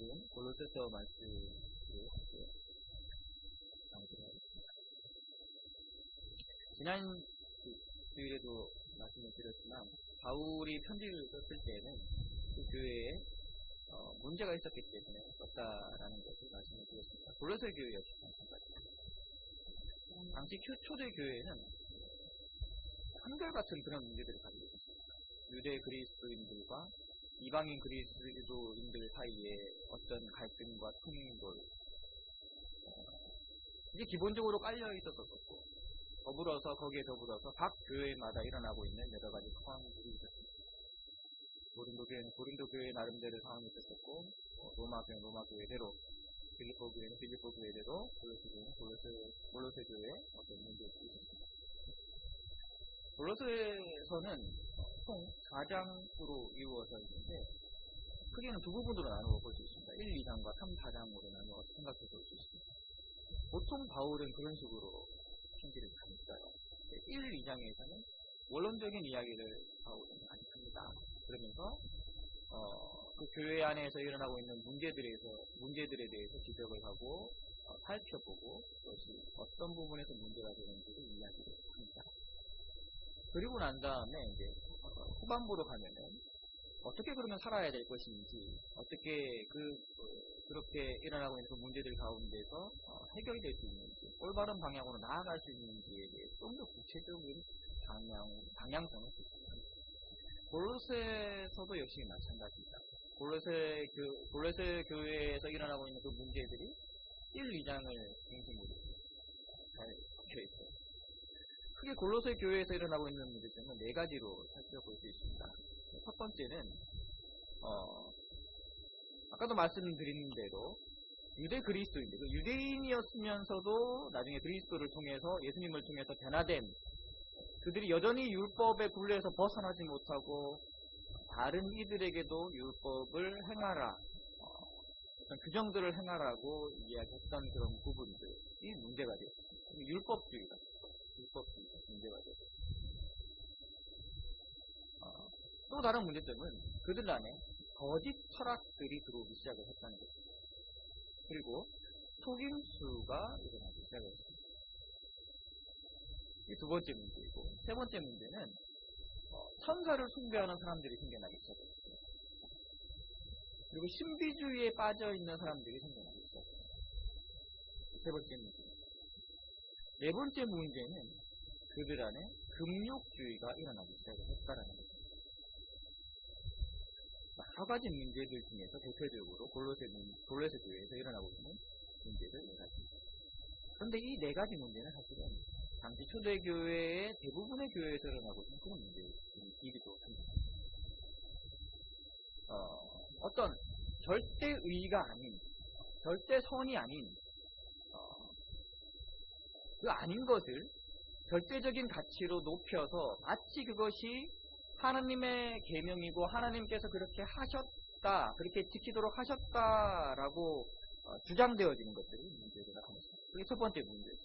오늘은 골로새서 말씀을 하겠습니다. 지난 그 주일에도 말씀을 드렸지만 바울이 편지를 썼을 때는 그 교회에 어, 문제가 있었기 때문에 썼다라는 것을 말씀을 드렸습니다. 골로새 교회 역시 마찬가지입니다. 당시 초, 초대 교회는 한결같은 그런 문제들을 가지고 있었습니다. 유대 그리스도인들과 이방인 그리스도인들 사이에 어떤 갈등과 충돌 어, 이게 기본적으로 깔려 있었었고 더불어서 거기에 더불어서 각 교회마다 일어나고 있는 여러 가지 상황들이 있었습니다. 고린도 교회는 고린도 교회 나름대로 상황이 있었고 어, 로마 교회는 로마 교회대로 빌리포 교회는 빌리포 교회대로 골로새 교회는 골로새, 골로새 교회에 어떤 문제들이 있었습니다. 골로새서는 총 4장으로 이루어져 있는데 크게는 두 부분으로 나누어 볼 수 있습니다. 1, 2장과 3, 4장으로 나누어 생각해 볼 수 있습니다. 보통 바울은 그런 식으로 편지를 써요. 1, 2장에서는 원론적인 이야기를 바울은 많이 합니다. 그러면서 어, 그 교회 안에서 일어나고 있는 문제들에서 문제들에 대해서 지적을 하고 어, 살펴보고 그것이 어떤 부분에서 문제가 되는지를 이야기를 합니다. 그리고 난 다음에 이제 후반부로 가면은 어떻게 그러면 살아야 될 것인지 어떻게 그 그렇게 일어나고 있는 그 문제들 가운데서 해결이 될 수 있는지 올바른 방향으로 나아갈 수 있는지에 대해 좀 더 구체적인 방향 방향성을. 골로새서도 역시 마찬가지입니다. 골로새 교 골로새 교회에서 일어나고 있는 그 문제들이 1, 2장을 중심으로 잘 적혀 있어요. 크게 골로새 교회에서 일어나고 있는 문제점은 네 가지로 살펴볼 수 있습니다. 첫 번째는 어, 아까도 말씀드린 대로 유대 그리스도인들, 유대인이었으면서도 나중에 그리스도를 통해서 예수님을 통해서 변화된 그들이 여전히 율법의 굴레에서 벗어나지 못하고 다른 이들에게도 율법을 행하라, 어, 규정들을 행하라고 이야기했던 그런 부분들이 문제가 되었습니다. 율법주의가 율법주의가 문제가 되었습니다. 어, 또 다른 문제점은 그들 안에 거짓 철학들이 들어오기 시작을 했다는 것입니다. 그리고 속임수가 일어나기 시작했습니다. 이 두 번째 문제이고 세 번째 문제는 어, 천사를 숭배하는 사람들이 생겨나기 시작했습니다. 그리고 신비주의에 빠져 있는 사람들이 생겨나기 시작했습니다. 세 번째 문제. 네 번째 문제는 그들 안에 금욕주의가 일어나기 시작을 했다라는 것입니다. 여러 가지 문제들 중에서 대표적으로 골로새, 골로새 교회에서 일어나고 있는 문제들 네 가지입니다. 그런데 이 네 가지 문제는 사실은 당시 초대교회의 대부분의 교회에서 일어나고 있는 그런 문제이기도 합니다. 어, 어떤 절대 의가 아닌, 절대 선이 아닌, 어, 그 아닌 것을 절대적인 가치로 높여서 마치 그것이 하나님의 계명이고 하나님께서 그렇게 하셨다, 그렇게 지키도록 하셨다라고 어, 주장되어지는 것들이 문제가 합니다. 그게 첫 번째 문제죠.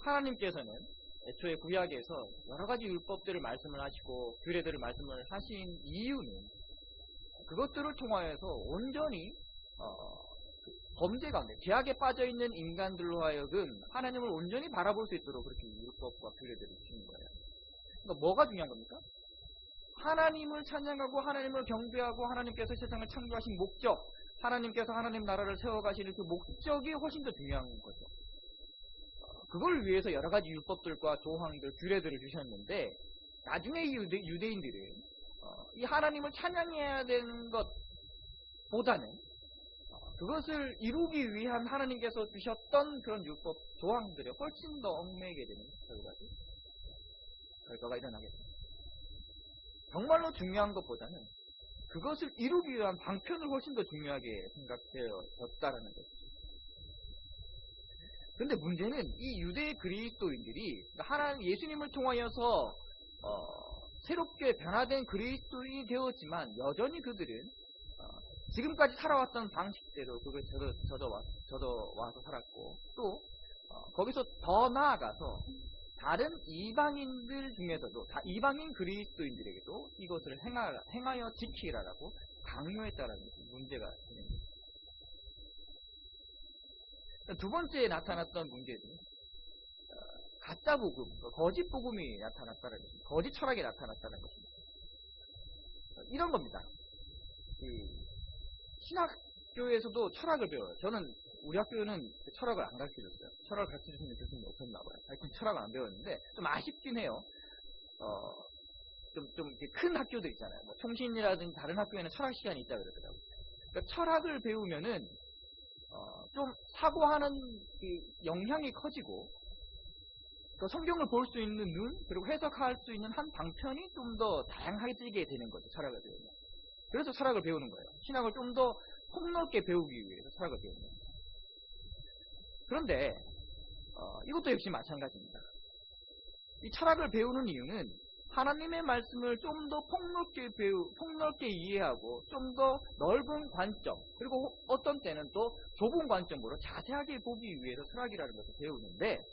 하나님께서는 애초에 구약에서 여러 가지 율법들을 말씀을 하시고 규례들을 말씀을 하신 이유는 그것들을 통하여서 온전히 어, 범죄 가운데 죄악에 빠져 있는 인간들로 하여금 하나님을 온전히 바라볼 수 있도록 그렇게 율법과 규례들을 주신 거예요. 그러니까 뭐가 중요한 겁니까? 하나님을 찬양하고 하나님을 경배하고 하나님께서 세상을 창조하신 목적, 하나님께서 하나님 나라를 세워가시는 그 목적이 훨씬 더 중요한 거죠. 그걸 위해서 여러 가지 율법들과 조항들, 규례들을 주셨는데 나중에 이 유대, 유대인들은 어, 이 하나님을 찬양해야 되는 것보다는 어, 그것을 이루기 위한 하나님께서 주셨던 그런 율법 조항들이 훨씬 더 얽매게 되는 결과지 결과가 일어나게 됩니다. 정말로 중요한 것보다는 그것을 이루기 위한 방편을 훨씬 더 중요하게 생각되어졌다라는 것이죠. 근데 문제는 이 유대 그리스도인들이 하나님 예수님을 통하여서 어, 새롭게 변화된 그리스도인이 되었지만 여전히 그들은 어, 지금까지 살아왔던 방식대로 그걸 저도 저도 와, 저도 와서 살았고 또 어, 거기서 더 나아가서 다른 이방인들 중에서도 다 이방인 그리스도인들에게도 이것을 행하, 행하여 지키라라고 강요했다라는 것이 문제가 거죠. 두 번째 나타났던 문제는 어, 가짜 복음, 거짓 복음이 나타났다는 것입니다. 거짓 철학이 나타났다는 것입니다. 어, 이런 겁니다. 이 신학교에서도 철학을 배워요. 저는 우리 학교는 철학을 안 가르쳐 줬어요. 철학을 가르쳐주는 교수님이 없었나 봐요. 하여튼 철학을 안 배웠는데 좀 아쉽긴 해요. 어, 좀, 좀, 큰 학교들 있잖아요. 뭐 총신이라든지 다른 학교에는 철학 시간이 있다 그러더라고요. 그러니까 철학을 배우면은, 어, 좀 사고하는 그 영향이 커지고, 그 성경을 볼 수 있는 눈, 그리고 해석할 수 있는 한 방편이 좀 더 다양해지게 되는 거죠. 철학을 배우면. 그래서 철학을 배우는 거예요. 신학을 좀 더 폭넓게 배우기 위해서 철학을 배우는 거예요. 그런데, 어, 이것도 역시 마찬가지입니다. 이 철학을 배우는 이유는 하나님의 말씀을 좀 더 폭넓게 배우, 폭넓게 이해하고 좀 더 넓은 관점, 그리고 어떤 때는 또 좁은 관점으로 자세하게 보기 위해서 철학이라는 것을 배우는데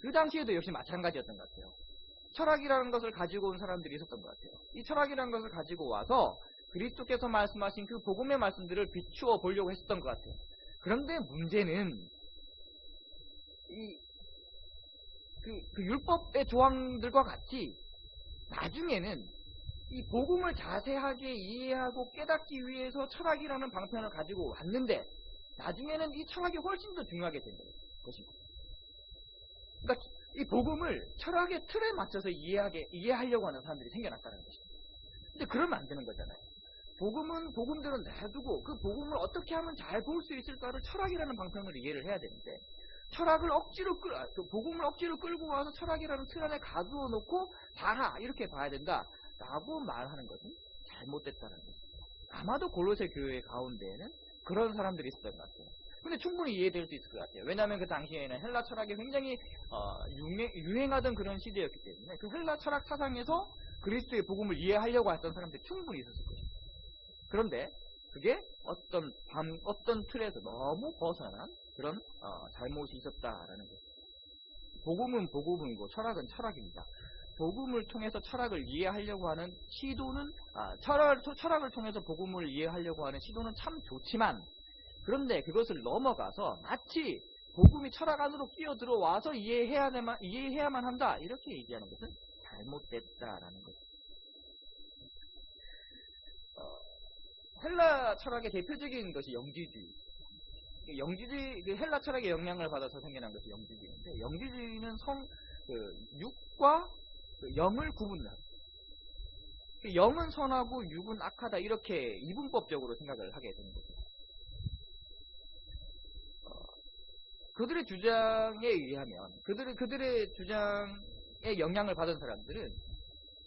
그 당시에도 역시 마찬가지였던 것 같아요. 철학이라는 것을 가지고 온 사람들이 있었던 것 같아요. 이 철학이라는 것을 가지고 와서 그리스도께서 말씀하신 그 복음의 말씀들을 비추어 보려고 했었던 것 같아요. 그런데 문제는 이 그, 그 율법의 조항들과 같이 나중에는 이 복음을 자세하게 이해하고 깨닫기 위해서 철학이라는 방편을 가지고 왔는데 나중에는 이 철학이 훨씬 더 중요하게 된 것입니다. 그러니까 이 복음을 철학의 틀에 맞춰서 이해하게 이해하려고 하는 사람들이 생겨났다는 것입니다. 근데 그러면 안 되는 거잖아요. 복음은 복음대로 놔두고 그 복음을 어떻게 하면 잘 볼 수 있을까를 철학이라는 방편으로 이해를 해야 되는데 철학을 억지로 끌, 아, 그 복음을 억지로 끌고 와서 철학이라는 틀 안에 가두어 놓고 봐라 이렇게 봐야 된다라고 말하는 것은 잘못됐다는 것입니다. 아마도 골로새 교회 가운데에는 그런 사람들이 있었던 것 같아요. 근데 충분히 이해될 수 있을 것 같아요. 왜냐하면 그 당시에는 헬라 철학이 굉장히 어, 유행, 하던 그런 시대였기 때문에 그 헬라 철학 사상에서 그리스도의 복음을 이해하려고 했던 사람들이 충분히 있었을 것입니다. 그런데 그게 어떤 밤, 어떤 틀에서 너무 벗어난 그런 어, 잘못이 있었다라는 거죠. 복음은 복음이고 철학은 철학입니다. 복음을 통해서 철학을 이해하려고 하는 시도는 아, 철학, 철학을 통해서 복음을 이해하려고 하는 시도는 참 좋지만 그런데 그것을 넘어가서 마치 복음이 철학 안으로 끼어 들어와서 이해해야만 이해해야만 한다 이렇게 얘기하는 것은 잘못됐다라는 거죠. 헬라 철학의 대표적인 것이 영지주의. 영지주의, 그 헬라 철학의 영향을 받아서 생겨난 것이 영지주의인데, 영지주의는 성, 그, 육과 그 영을 구분합니다. 그 영은 선하고 육은 악하다, 이렇게 이분법적으로 생각을 하게 되는 거죠. 어, 그들의 주장에 의하면, 그들의, 그들의 주장에 영향을 받은 사람들은,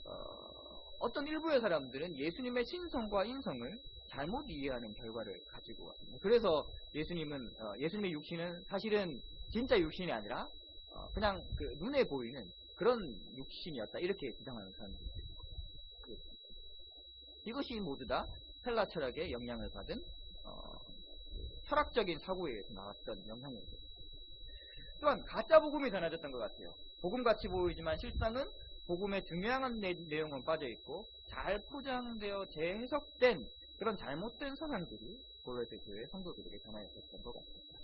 어, 떤 일부의 사람들은 예수님의 신성과 인성을 잘못 이해하는 결과를 가지고 왔습니다. 그래서 예수님은 어, 예수님의 육신은 사실은 진짜 육신이 아니라 어, 그냥 그 눈에 보이는 그런 육신이었다 이렇게 주장하는 사람들이 있습니다. 이것이 모두 다 헬라 철학의 영향을 받은 어, 철학적인 사고에 의해서 나왔던 영향입니다. 또한 가짜 복음이 전해졌던 것 같아요. 복음같이 보이지만 실상은 복음의 중요한 내용은 빠져 있고 잘 포장되어 재해석된 그런 잘못된 사상들이 골로새 교회 성도들에게 전하였었던 것 같습니다.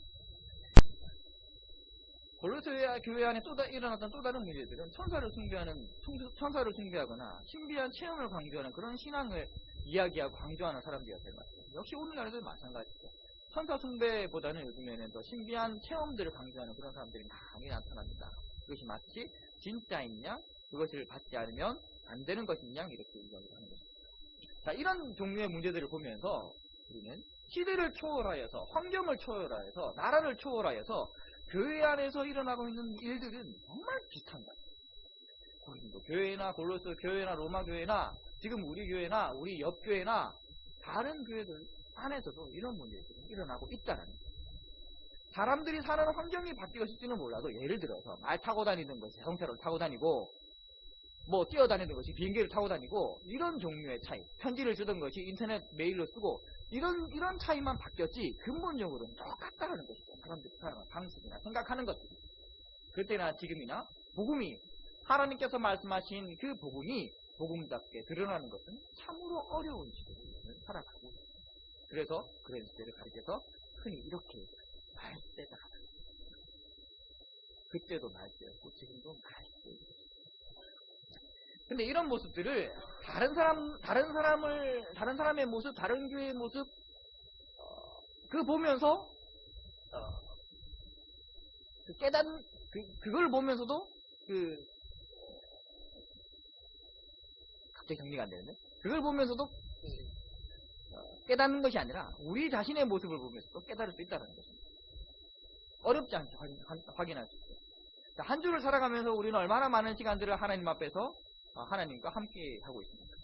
골로새 교회 안에 또 일어났던 또 다른 문제들은 천사를 숭배하는 천사를 숭배하거나 신비한 체험을 강조하는 그런 신앙을 이야기하고 강조하는 사람들이었던 것 같아요. 역시 오늘날에도 마찬가지죠. 천사 숭배보다는 요즘에는 더 신비한 체험들을 강조하는 그런 사람들이 많이 나타납니다. 그것이 마치 진짜인 양, 그것을 받지 않으면 안 되는 것인 양 이렇게 이야기를 하는 것입니다. 자, 이런 종류의 문제들을 보면서 우리는 시대를 초월하여서 환경을 초월하여서 나라를 초월하여서 교회 안에서 일어나고 있는 일들은 정말 비슷한다. 고린도 교회나 골로스 교회나 로마 교회나 지금 우리 교회나 우리 옆 교회나 다른 교회들 안에서도 이런 문제들이 일어나고 있다는 거예요. 사람들이 사는 환경이 바뀌었을지는 몰라도 예를 들어서 말 타고 다니는 것이 자동차를 타고 다니고 뭐 뛰어다니는 것이 비행기를 타고 다니고 이런 종류의 차이 편지를 주던 것이 인터넷 메일로 쓰고 이런 이런 차이만 바뀌었지 근본적으로는 똑같다는 것이죠 사람들이 살아가는 방식이나 생각하는 것들이 그때나 지금이나 복음이 하나님께서 말씀하신 그 복음이 복음답게 드러나는 것은 참으로 어려운 삶을 살아가고. 그래서 그런 시대를 가리켜서 흔히 이렇게 말세다. 그때도 말세였고 지금도 말세입니다. 근데 이런 모습들을 다른 사람 다른 사람을 다른 사람의 모습, 다른 교회의 모습 어, 그 보면서 어, 그 깨닫 그 그걸 보면서도 그 갑자기 정리가 안 되는데 그걸 보면서도 어, 깨닫는 것이 아니라 우리 자신의 모습을 보면서도 깨달을 수 있다는 것입니다. 어렵지 않죠 확인, 확인할 수 있어요. 자, 한 주를 살아가면서 우리는 얼마나 많은 시간들을 하나님 앞에서 어, 하나님과 함께 하고 있습니다.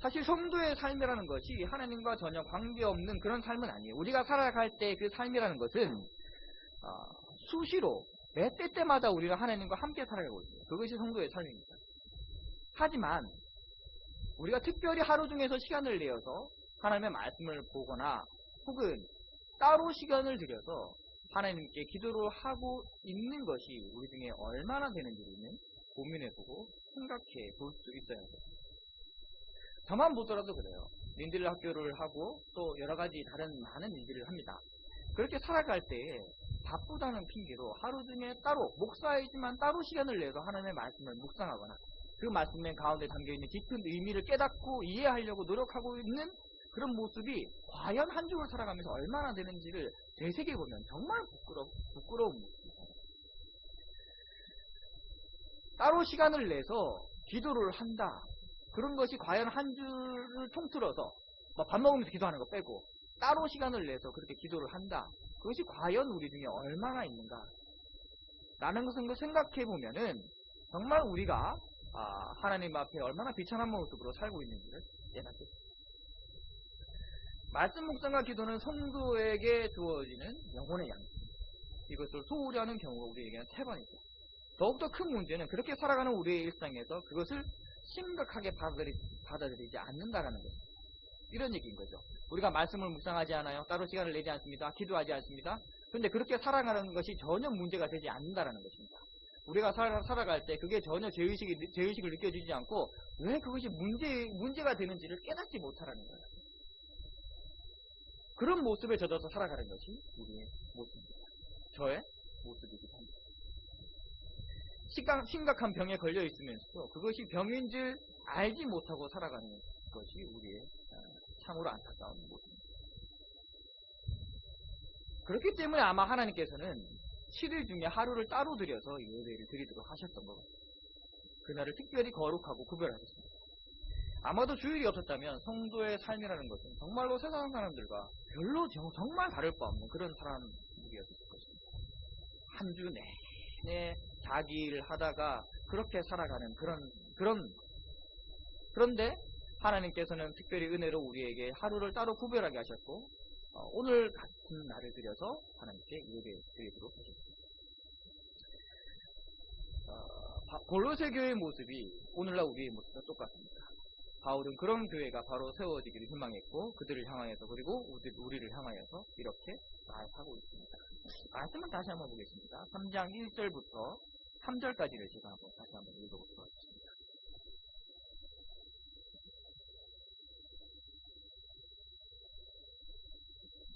사실 성도의 삶이라는 것이 하나님과 전혀 관계없는 그런 삶은 아니에요. 우리가 살아갈 때 그 삶이라는 것은 어, 수시로 매 때 때마다 우리가 하나님과 함께 살아가고 있어요. 그것이 성도의 삶입니다. 하지만 우리가 특별히 하루 중에서 시간을 내어서 하나님의 말씀을 보거나 혹은 따로 시간을 들여서 하나님께 기도를 하고 있는 것이 우리 중에 얼마나 되는지를 고민해보고 생각해 볼 수 있어야 돼요. 저만 보더라도 그래요. 민들 학교를 하고 또 여러 가지 다른 많은 일들을 합니다. 그렇게 살아갈 때 바쁘다는 핑계로 하루 중에 따로 목사이지만 따로 시간을 내서 하나님의 말씀을 묵상하거나 그 말씀의 가운데 담겨있는 깊은 의미를 깨닫고 이해하려고 노력하고 있는 그런 모습이 과연 한 주를 살아가면서 얼마나 되는지를 되새겨보면 정말 부끄러, 부끄러운 모습입니다. 따로 시간을 내서 기도를 한다. 그런 것이 과연 한 주를 통틀어서 뭐밥 먹으면서 기도하는 거 빼고 따로 시간을 내서 그렇게 기도를 한다. 그것이 과연 우리 중에 얼마나 있는가? 라는 것을 생각해 보면은 정말 우리가 아, 하나님 앞에 얼마나 비천한 모습으로 살고 있는지를 깨닫게 말씀 묵상과 기도는 성도에게 주어지는 영혼의 양식. 이것을 소홀히 하는 경우가 우리에게는 세 번이죠. 더욱더 큰 문제는 그렇게 살아가는 우리의 일상에서 그것을 심각하게 받아들이, 받아들이지 않는다라는 것입니다. 이런 얘기인 거죠. 우리가 말씀을 묵상하지 않아요. 따로 시간을 내지 않습니다. 기도하지 않습니다. 그런데 그렇게 살아가는 것이 전혀 문제가 되지 않는다라는 것입니다. 우리가 살아, 살아갈 때 그게 전혀 죄의식이, 죄의식을 느껴지지 않고 왜 그것이 문제, 문제가 되는지를 깨닫지 못하라는 거예요. 그런 모습에 젖어서 살아가는 것이 우리의 모습입니다. 저의 모습이기도 합니다. 심각, 심각한 병에 걸려 있으면서도 그것이 병인 줄 알지 못하고 살아가는 것이 우리의 어, 참으로 안타까운 모습입니다. 그렇기 때문에 아마 하나님께서는 7일 중에 하루를 따로 들여서 예배를 드리도록 하셨던 것 같아요. 그날을 특별히 거룩하고 구별하셨습니다. 아마도 주일이 없었다면 성도의 삶이라는 것은 정말로 세상 사람들과 별로 정말 다를 바 없는 그런 사람들이었을 것입니다. 한 주 내내 자기 일을 하다가 그렇게 살아가는 그런 그런 그런데 하나님께서는 특별히 은혜로 우리에게 하루를 따로 구별하게 하셨고 어, 오늘 같은 날을 들여서 하나님께 예배 드리도록 하셨습니다. 어, 골로새 교회의 모습이 오늘날 우리의 모습과 똑같습니다. 바울은 그런 교회가 바로 세워지기를 희망했고 그들을 향하여서 그리고 우리를 향하여서 이렇게 말하고 있습니다. 말씀을 다시 한번 보겠습니다. 3장 1절부터 3절까지를 제가 한번 다시 한번 읽어보도록 하겠습니다.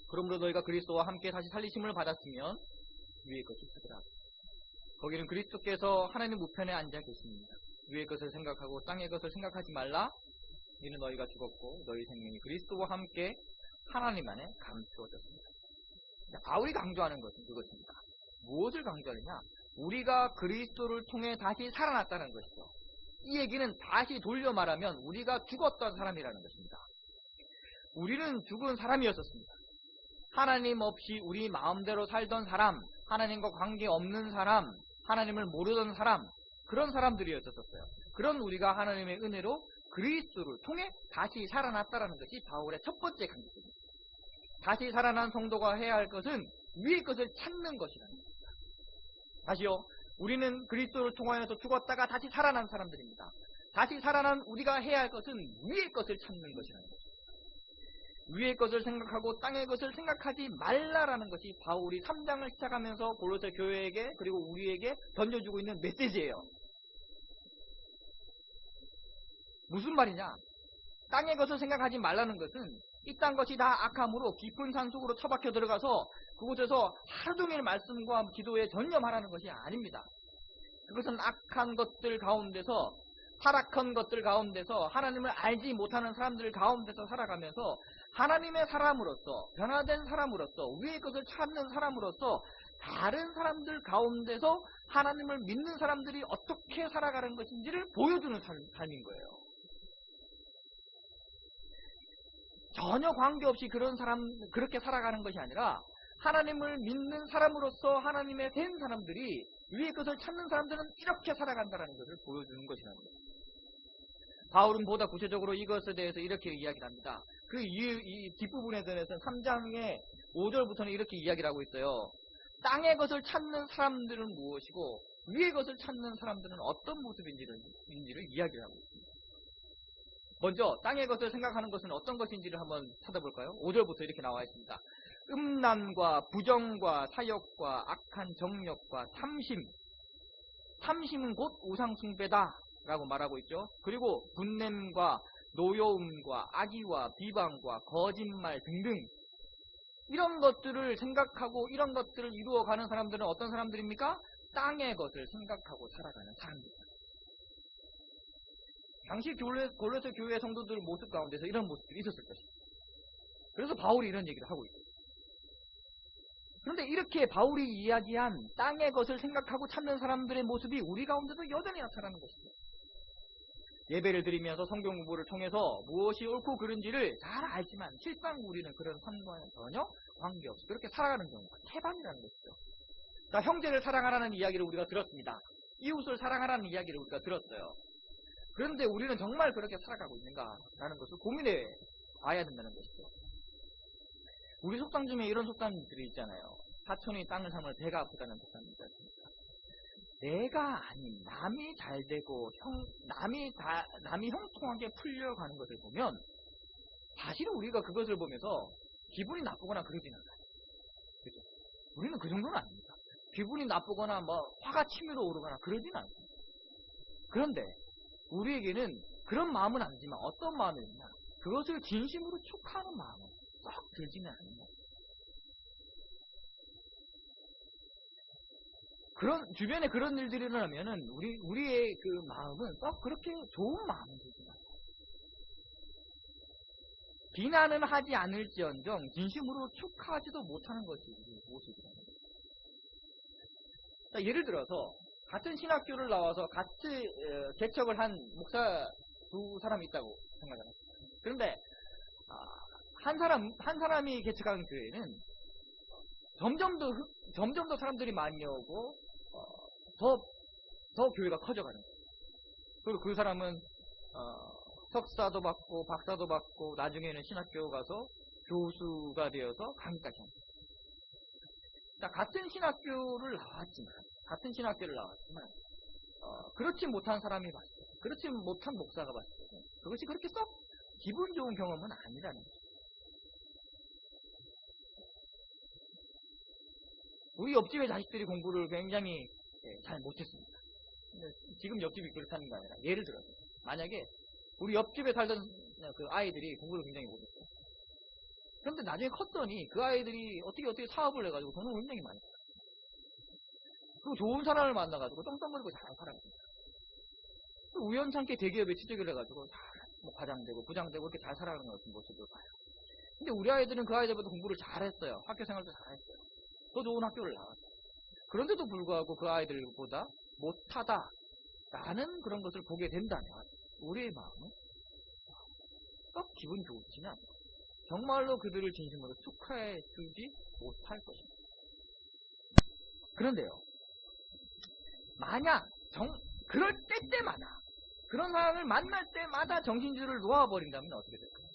그러므로 너희가 그리스도와 함께 다시 살리심을 받았으면 위의 것을 찾으라. 거기는 그리스도께서 하나님 우편에 앉아 계십니다. 위의 것을 생각하고 땅의 것을 생각하지 말라. 이는 너희가 죽었고 너희 생명이 그리스도와 함께 하나님 안에 감추어졌습니다. 바울이 강조하는 것은 그것입니다. 무엇을 강조하느냐? 우리가 그리스도를 통해 다시 살아났다는 것이죠. 이 얘기는 다시 돌려 말하면 우리가 죽었던 사람이라는 것입니다. 우리는 죽은 사람이었었습니다. 하나님 없이 우리 마음대로 살던 사람, 하나님과 관계 없는 사람, 하나님을 모르던 사람, 그런 사람들이었었어요. 그런 우리가 하나님의 은혜로 그리스도를 통해 다시 살아났다는 것이 바울의 첫 번째 강조입니다. 다시 살아난 성도가 해야 할 것은 위의 것을 찾는 것이라는 겁니 다. 다시요. 우리는 그리스도를 통하여서 죽었다가 다시 살아난 사람들입니다. 다시 살아난 우리가 해야 할 것은 위의 것을 찾는 것이라는 거죠. 위의 것을 생각하고 땅의 것을 생각하지 말라라는 것이 바울이 3장을 시작하면서 골로새 교회에게 그리고 우리에게 던져주고 있는 메시지예요. 무슨 말이냐? 땅의 것을 생각하지 말라는 것은 이 땅 것이 다 악함으로 깊은 산속으로 처박혀 들어가서 그곳에서 하루 종일 말씀과 기도에 전념하라는 것이 아닙니다. 그것은 악한 것들 가운데서 타락한 것들 가운데서 하나님을 알지 못하는 사람들 가운데서 살아가면서 하나님의 사람으로서 변화된 사람으로서 위의 것을 찾는 사람으로서 다른 사람들 가운데서 하나님을 믿는 사람들이 어떻게 살아가는 것인지를 보여주는 삶, 삶인 거예요. 전혀 관계없이 그런 사람 그렇게 살아가는 것이 아니라 하나님을 믿는 사람으로서 하나님의 된 사람들이 위의 것을 찾는 사람들은 이렇게 살아간다는 것을 보여주는 것이라는 거예요. 바울은 보다 구체적으로 이것에 대해서 이렇게 이야기를 합니다. 그 이, 이 뒷부분에 대해서는 3장의 5절부터는 이렇게 이야기를 하고 있어요. 땅의 것을 찾는 사람들은 무엇이고 위의 것을 찾는 사람들은 어떤 모습인지를 인지를 이야기를 하고 있습니다. 먼저 땅의 것을 생각하는 것은 어떤 것인지를 한번 찾아볼까요? 5절부터 이렇게 나와 있습니다. 음란과 부정과 사욕과 악한 정력과 탐심 탐심은 곧 우상숭배다 라고 말하고 있죠. 그리고 분냄과 노여움과 악의와 비방과 거짓말 등등 이런 것들을 생각하고 이런 것들을 이루어가는 사람들은 어떤 사람들입니까? 땅의 것을 생각하고 살아가는 사람들입니다. 당시 골로새 교회 성도들 모습 가운데서 이런 모습들이 있었을 것입니다. 그래서 바울이 이런 얘기를 하고 있어요. 그런데 이렇게 바울이 이야기한 땅의 것을 생각하고 찾는 사람들의 모습이 우리 가운데도 여전히 나타나는 것입니다. 예배를 드리면서 성경 공부를 통해서 무엇이 옳고 그른지를 잘 알지만 실상 우리는 그런 삶과는 전혀 관계없이 그렇게 살아가는 경우가 태반이라는 것이죠. 자, 형제를 사랑하라는 이야기를 우리가 들었습니다. 이웃을 사랑하라는 이야기를 우리가 들었어요. 그런데 우리는 정말 그렇게 살아가고 있는가라는 것을 고민해 봐야 된다는 것이죠. 우리 속담 중에 이런 속담들이 있잖아요. 사촌이 땅을 삼을 배가 아프다는 속담이 있지 않습니까? 내가 아닌 남이 잘 되고 형 남이 다 남이 형통하게 풀려가는 것을 보면 사실은 우리가 그것을 보면서 기분이 나쁘거나 그러진 않아요. 그죠? 우리는 그 정도는 아닙니다. 기분이 나쁘거나 뭐 화가 치밀어 오르거나 그러진 않습니다. 그런데 우리에게는 그런 마음은 아니지만 어떤 마음이 있냐? 그것을 진심으로 축하하는 마음은 썩 들지는 않는다. 그런 주변에 그런 일들이 일어나면은 우리 우리의 그 마음은 썩 그렇게 좋은 마음이 들지 않아요. 비난은 하지 않을지언정 진심으로 축하하지도 못하는 것이 우리 모습이라는 거예요. 자, 예를 들어서 같은 신학교를 나와서 같이 어, 개척을 한 목사 두 사람이 있다고 생각하잖아요. 그런데 아, 한 사람 한 사람이 개척한 교회는 점점 더 점점 더 사람들이 많이 오고 어, 더, 더 교회가 커져가는 거예요. 그리고 그 사람은 어, 석사도 받고 박사도 받고 나중에는 신학교 가서 교수가 되어서 강의까지 합니다. 자, 같은 신학교를 나왔지만 같은 신학교를 나왔지만 어, 그렇지 못한 사람이 봤을 때 그렇지 못한 목사가 봤을 때 그것이 그렇게 썩 기분 좋은 경험은 아니라는 거죠. 우리 옆집의 자식들이 공부를 굉장히 예, 잘 못했습니다. 지금 옆집이 그렇다는 게 아니라 예를 들어서 만약에 우리 옆집에 살던 그 아이들이 공부를 굉장히 못했어요. 그런데 나중에 컸더니 그 아이들이 어떻게 어떻게 사업을 해가지고 돈을 굉장히 많이. 그리고 좋은 사람을 만나가지고 떵떵거리고 잘 살아갑니다. 우연찮게 대기업에 취직을 해가지고 잘뭐 과장되고 부장되고 이렇게 잘 살아가는 것 같은 모습을 봐요. 근데 우리 아이들은 그 아이들보다 공부를 잘했어요. 학교 생활도 잘했어요. 더 좋은 학교를 나왔어요. 그런데도 불구하고 그 아이들보다 못하다 라는 그런 것을 보게 된다면 우리의 마음은 썩 기분 좋지는 않아요. 정말로 그들을 진심으로 축하해 주지 못할 것입니다. 그런데요. 만약 정, 그럴 때 때마다 그런 사람을 만날 때마다 정신줄을 놓아버린다면 어떻게 될까요?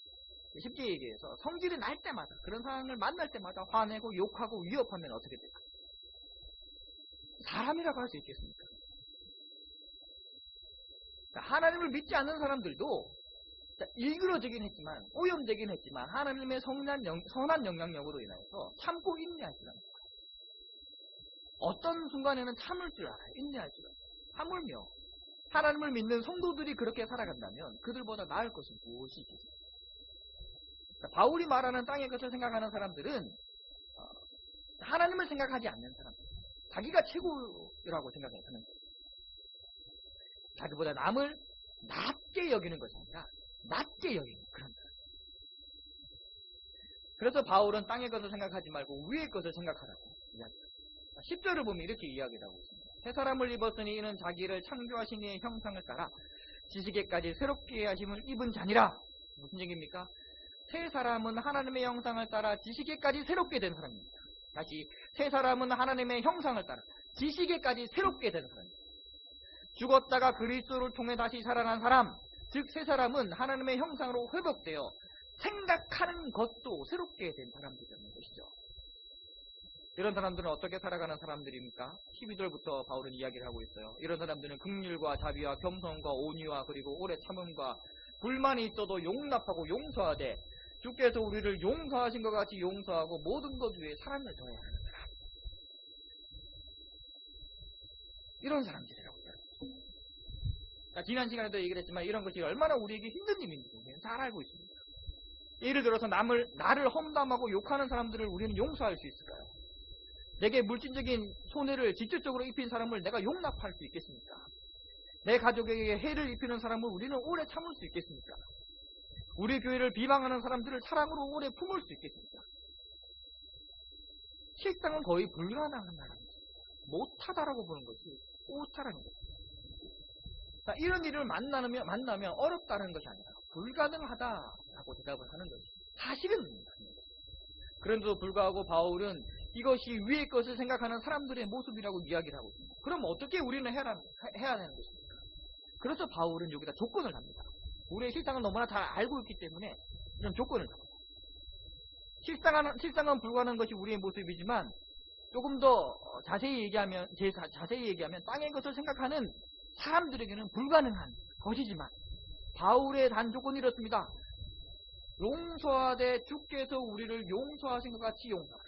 쉽게 얘기해서 성질이 날 때마다 그런 상황을 만날 때마다 화내고 욕하고 위협하면 어떻게 될까? 사람이라고 할 수 있겠습니까? 하나님을 믿지 않는 사람들도 일그러지긴 했지만 오염되긴 했지만 하나님의 성난 영, 선한 영향력으로 인해서 참고 줄 압니다. 어떤 순간에는 참을 줄 알아요. 인내할 줄 알아요. 하물며 하나님을 믿는 성도들이 그렇게 살아간다면 그들보다 나을 것은 무엇이 있겠습니까? 그러니까 바울이 말하는 땅의 것을 생각하는 사람들은 어, 하나님을 생각하지 않는 사람들, 자기가 최고라고 생각하는 사람들, 자기보다 남을 낮게 여기는 것이 아니라 낮게 여기는 그런 사람. 그래서 바울은 땅의 것을 생각하지 말고 위의 것을 생각하라고. 10절을 보면 이렇게 이야기를 하고 있습니다. 새 사람을 입었으니 이는 자기를 창조하신 이의 형상을 따라 지식에까지 새롭게 하심을 입은 자니라. 무슨 얘기입니까? 새 사람은 하나님의 형상을 따라 지식에까지 새롭게 된 사람입니다. 다시 새 사람은 하나님의 형상을 따라 지식에까지 새롭게 된 사람입니다. 죽었다가 그리스도를 통해 다시 살아난 사람, 즉 새 사람은 하나님의 형상으로 회복되어 생각하는 것도 새롭게 된 사람들이라는 것이죠. 이런 사람들은 어떻게 살아가는 사람들입니까? 12절부터 바울은 이야기를 하고 있어요. 이런 사람들은 긍휼과 자비와 겸손과 온유와 그리고 오래 참음과 불만이 있어도 용납하고 용서하되 주께서 우리를 용서하신 것 같이 용서하고 모든 것 위에 사랑을 더해야 사람. 이런 사람들이라고. 자, 지난 시간에도 얘기를 했지만 이런 것이 얼마나 우리에게 힘든 일인지 우리는 잘 알고 있습니다. 예를 들어서 남을 나를 험담하고 욕하는 사람들을 우리는 용서할 수 있을까요? 내게 물질적인 손해를 직접적으로 입힌 사람을 내가 용납할 수 있겠습니까? 내 가족에게 해를 입히는 사람을 우리는 오래 참을 수 있겠습니까? 우리 교회를 비방하는 사람들을 사랑으로 오래 품을 수 있겠습니까? 실상은 거의 불가능한 나라입니다. 못하다라고 보는 것이 옳다라는. 자, 이런 일을 만나면, 만나면 어렵다는 것이 아니라 불가능하다라고 대답을 하는 것이 사실은. 그런데도 불구하고 바울은 이것이 위의 것을 생각하는 사람들의 모습이라고 이야기를 하고 있습니다. 그럼 어떻게 우리는 해야, 해야 되는 것입니까? 그래서 바울은 여기다 조건을 합니다. 우리의 실상을 너무나 잘 알고 있기 때문에 이런 조건을 합니다. 실상은, 실상은 불가능한 것이 우리의 모습이지만 조금 더 자세히 얘기하면, 제 자세히 얘기하면 땅의 것을 생각하는 사람들에게는 불가능한 것이지만 바울의 단 조건이 이렇습니다. 용서하되 주께서 우리를 용서하신 것 같이 용서하라.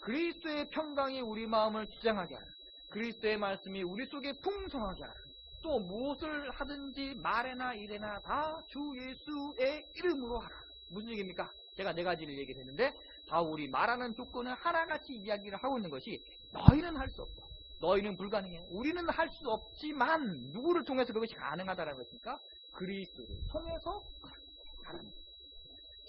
그리스도의 평강이 우리 마음을 주장하게 하라. 그리스도의 말씀이 우리 속에 풍성하게 하라. 또 무엇을 하든지 말에나 일에나 다 주 예수의 이름으로 하라. 무슨 얘기입니까? 제가 네 가지를 얘기했는데 바울이 말하는 조건을 하나같이 이야기를 하고 있는 것이 너희는 할 수 없다. 너희는 불가능해. 우리는 할 수 없지만 누구를 통해서 그것이 가능하다는 것입니까? 그리스도를 통해서 하나님.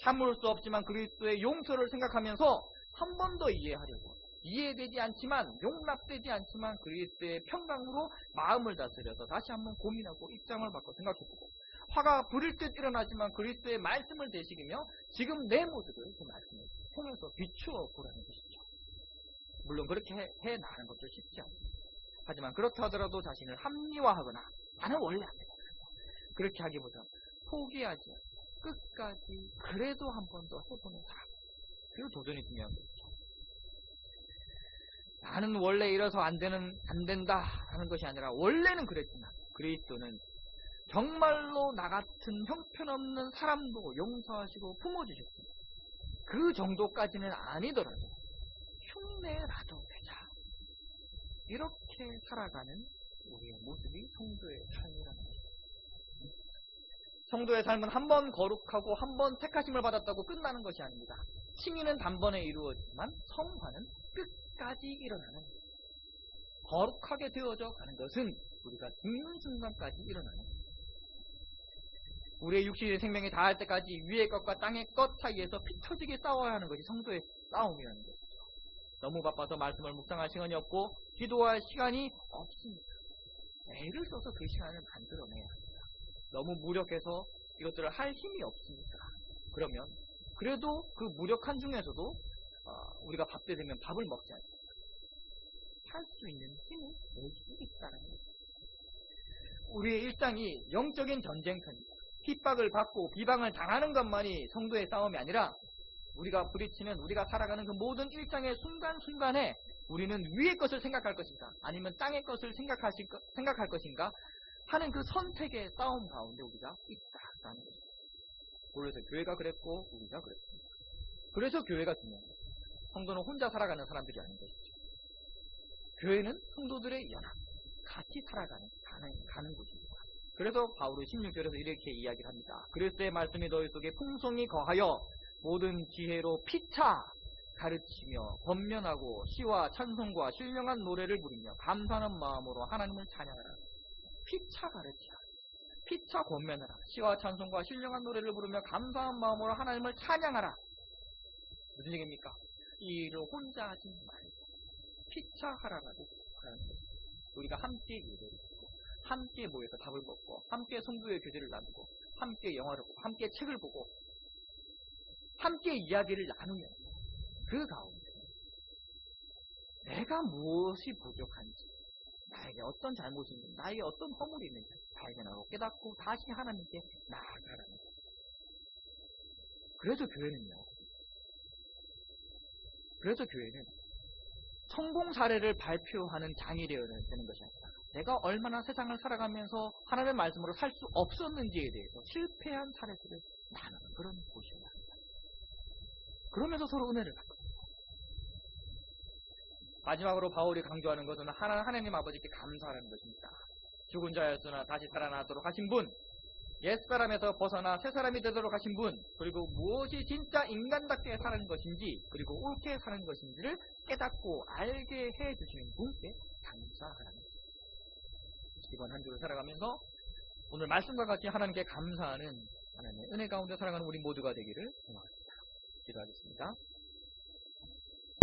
참을 수 없지만 그리스도의 용서를 생각하면서 한 번 더 이해하려고 이해되지 않지만 용납되지 않지만 그리스도의 평강으로 마음을 다스려서 다시 한번 고민하고 입장을 바꿔 생각해보고 화가 부릴 듯 일어나지만 그리스도의 말씀을 되시기며 지금 내 모습을 그 말씀을 통해서 비추어 보라는 것이죠. 물론 그렇게 해, 해 나가는 것도 쉽지 않습니다. 하지만 그렇다 하더라도 자신을 합리화하거나 나는 원래 안 된다. 그렇게 하기보다 포기하지 끝까지 그래도 한 번 더 해보는 사람. 그리고 도전이 중요한 거죠. 나는 원래 이래서 안 되는 안 된다 하는 것이 아니라 원래는 그랬지만 그리스도는 정말로 나 같은 형편없는 사람도 용서하시고 품어주셨습니다. 그 정도까지는 아니더라도 흉내라도 되자. 이렇게 살아가는 우리의 모습이 성도의 삶이라는 것입니다. 성도의 삶은 한 번 거룩하고 한 번 택하심을 받았다고 끝나는 것이 아닙니다. 칭의는 단번에 이루어지지만 성화는 끝까지 일어나는 거룩하게 되어져 가는 것은 우리가 죽는 순간까지 일어나는 우리의 육신의 생명이 다할 때까지 위의 것과 땅의 것 사이에서 피 터지게 싸워야 하는 것이 성도의 싸움이라는 것이죠. 너무 바빠서 말씀을 묵상할 시간이 없고 기도할 시간이 없습니다. 애를 써서 그 시간을 만들어내야 합니다. 너무 무력해서 이것들을 할 힘이 없습니다. 그러면 그래도 그 무력한 중에서도 어, 우리가 밥 때 되면 밥을 먹지 않습니다. 할수 있는 힘을 낼수 있다는 거죠. 우리의 일상이 영적인 전쟁터입니다. 핍박을 받고 비방을 당하는 것만이 성도의 싸움이 아니라 우리가 부딪히는 우리가 살아가는 그 모든 일상의 순간순간에 우리는 위의 것을 생각할 것인가 아니면 땅의 것을 생각하실 거, 생각할 것인가 하는 그 선택의 싸움 가운데 우리가 있다라는 거죠. 그래서 교회가 그랬고 우리가 그랬습니다. 그래서 교회가 중요한 거죠. 성도는 혼자 살아가는 사람들이 아닌 것이죠. 교회는 성도들의 연합, 같이 살아가는 가는, 가는 곳입니다. 그래서 바울은 16절에서 이렇게 이야기를 합니다. 그리스도의 말씀이 너희 속에 풍성히 거하여 모든 지혜로 피차 가르치며 권면하고 시와 찬송과 신령한 노래를 부리며 감사하는 마음으로 하나님을 찬양하라. 피차 가르치라. 피차 권면하라. 시와 찬송과 신령한 노래를 부르며 감사한 마음으로 하나님을 찬양하라. 무슨 얘기입니까? 이 일을 혼자 하지 말고 피차 하라라고 하는 거죠. 우리가 함께 예배를 드리고 함께 모여서 밥을 먹고 함께 성도의 교제를 나누고 함께 영화를 보고 함께 책을 보고 함께 이야기를 나누면 그 가운데 내가 무엇이 부족한지 나에게 어떤 잘못이 있는지 나에게 어떤 허물이 있는지 발견하고 깨닫고 다시 하나님께 나아가라는. 그래서 교회는요. 그래서 교회는 성공 사례를 발표하는 장이 되는 것이 아니라 내가 얼마나 세상을 살아가면서 하나님의 말씀으로 살 수 없었는지에 대해서 실패한 사례들을 나누는 그런 곳이어야 합니다. 그러면서 서로 은혜를 받고 마지막으로 바울이 강조하는 것은 하나, 하나님 아버지께 감사하는 것입니다. 죽은 자였으나 다시 살아나도록 하신 분, 옛사람에서 벗어나 새사람이 되도록 하신 분, 그리고 무엇이 진짜 인간답게 사는 것인지, 그리고 옳게 사는 것인지를 깨닫고 알게 해주시는 분께 감사하라는 것. 이번 한 주를 살아가면서 오늘 말씀과 같이 하나님께 감사하는 하나님의 은혜 가운데 살아가는 우리 모두가 되기를 소망합니다. 기도하겠습니다.